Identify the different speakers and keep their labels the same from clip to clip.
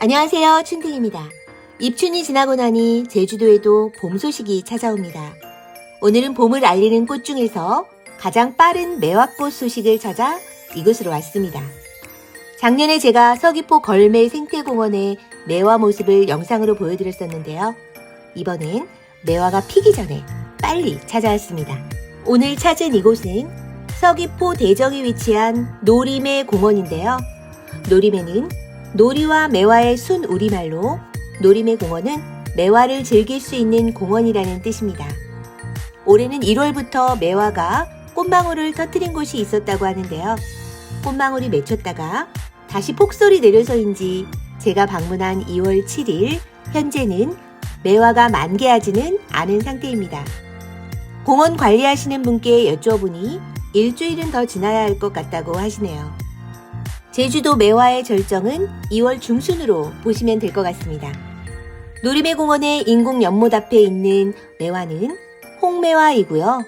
Speaker 1: 안녕하세요. 춘팅입니다. 입춘이 지나고 나니 제주도에도 봄 소식이 찾아옵니다. 오늘은 봄을 알리는 꽃 중에서 가장 빠른 매화꽃 소식을 찾아 이곳으로 왔습니다. 작년에 제가 서귀포 걸매 생태공원의 매화 모습을 영상으로 보여드렸었는데요. 이번엔 매화가 피기 전에 빨리 찾아왔습니다. 오늘 찾은 이곳은 서귀포 대정에 위치한 노림의 공원인데요. 노림에는 놀이와 매화의 순 우리말로 노림의 공원은 매화를 즐길 수 있는 공원이라는 뜻입니다. 올해는 1월부터 매화가 꽃망울을 터뜨린 곳이 있었다고 하는데요. 꽃망울이 맺혔다가 다시 폭설이 내려서인지 제가 방문한 2월 7일 현재는 매화가 만개하지는 않은 상태입니다. 공원 관리하시는 분께 여쭈어보니 일주일은 더 지나야 할 것 같다고 하시네요. 제주도 매화의 절정은 2월 중순으로 보시면 될 것 같습니다. 노림의 공원의 인공 연못 앞에 있는 매화는 홍매화이고요.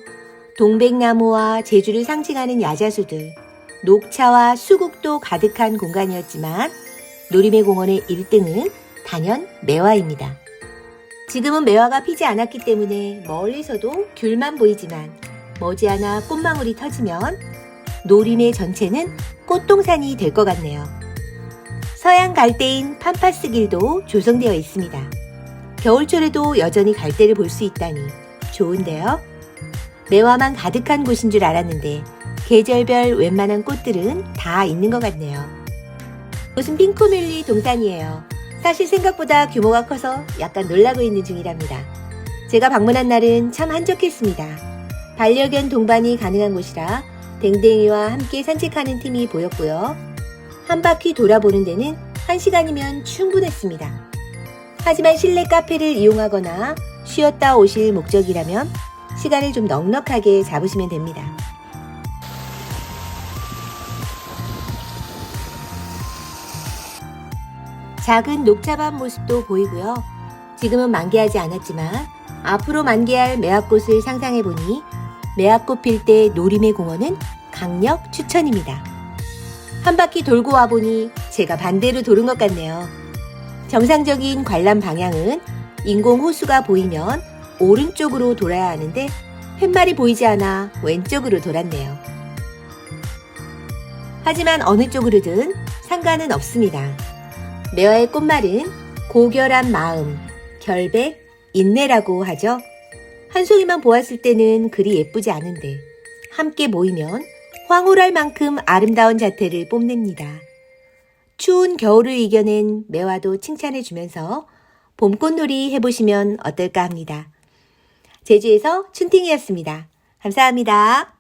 Speaker 1: 동백나무와 제주를 상징하는 야자수들, 녹차와 수국도 가득한 공간이었지만 노림의 공원의 1등은 단연 매화입니다. 지금은 매화가 피지 않았기 때문에 멀리서도 귤만 보이지만 머지않아 꽃망울이 터지면 노림의 전체는 꽃동산이 될 것 같네요. 서양 갈대인 팜파스 길도 조성되어 있습니다. 겨울철에도 여전히 갈대를 볼 수 있다니 좋은데요. 매화만 가득한 곳인 줄 알았는데 계절별 웬만한 꽃들은 다 있는 것 같네요. 무슨 핑크뮬리 동산이에요. 사실 생각보다 규모가 커서 약간 놀라고 있는 중이랍니다. 제가 방문한 날은 참 한적했습니다. 반려견 동반이 가능한 곳이라 댕댕이와 함께 산책하는 팀이 보였고요. 한 바퀴 돌아보는 데는 한 시간이면 충분했습니다. 하지만 실내 카페를 이용하거나 쉬었다 오실 목적이라면 시간을 좀 넉넉하게 잡으시면 됩니다. 작은 녹차밭 모습도 보이고요. 지금은 만개하지 않았지만 앞으로 만개할 매화꽃을 상상해 보니 매화꽃 필 때 노림의 공원은 강력 추천입니다. 한 바퀴 돌고 와 보니 제가 반대로 도는 것 같네요. 정상적인 관람 방향은 인공 호수가 보이면 오른쪽으로 돌아야 하는데 팻말이 보이지 않아 왼쪽으로 돌았네요. 하지만 어느 쪽으로든 상관은 없습니다. 매화의 꽃말은 고결한 마음, 결백, 인내라고 하죠. 한 송이만 보았을 때는 그리 예쁘지 않은데 함께 모이면 황홀할 만큼 아름다운 자태를 뽐냅니다. 추운 겨울을 이겨낸 매화도 칭찬해 주면서 봄꽃놀이 해보시면 어떨까 합니다. 제주에서 춘팅이었습니다. 감사합니다.